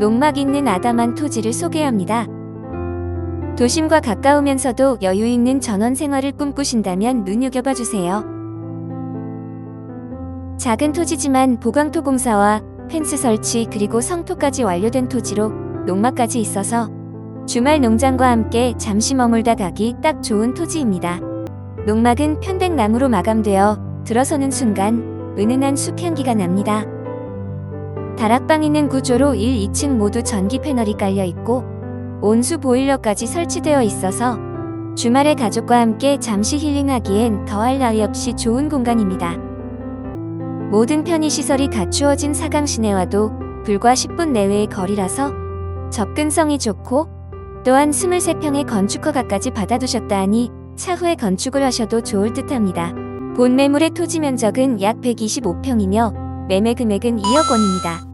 농막 있는 아담한 토지를 소개합니다. 도심과 가까우면서도 여유 있는 전원 생활을 꿈꾸신다면 눈여겨봐 주세요. 작은 토지지만 보강토 공사와 펜스 설치 그리고 성토까지 완료된 토지로 농막까지 있어서 주말 농장과 함께 잠시 머물다 가기 딱 좋은 토지입니다. 농막은 편백나무로 마감되어 들어서는 순간 은은한 숲 향기가 납니다. 다락방 있는 구조로 1, 2층 모두 전기 패널이 깔려 있고 온수 보일러까지 설치되어 있어서 주말에 가족과 함께 잠시 힐링하기엔 더할 나위 없이 좋은 공간입니다. 모든 편의시설이 갖추어진 사강 시내와도 불과 10분 내외의 거리라서 접근성이 좋고 또한 23평의 건축 허가까지 받아두셨다 하니 차후에 건축을 하셔도 좋을 듯합니다. 본 매물의 토지 면적은 약 125평이며 매매 금액은 2억 원입니다.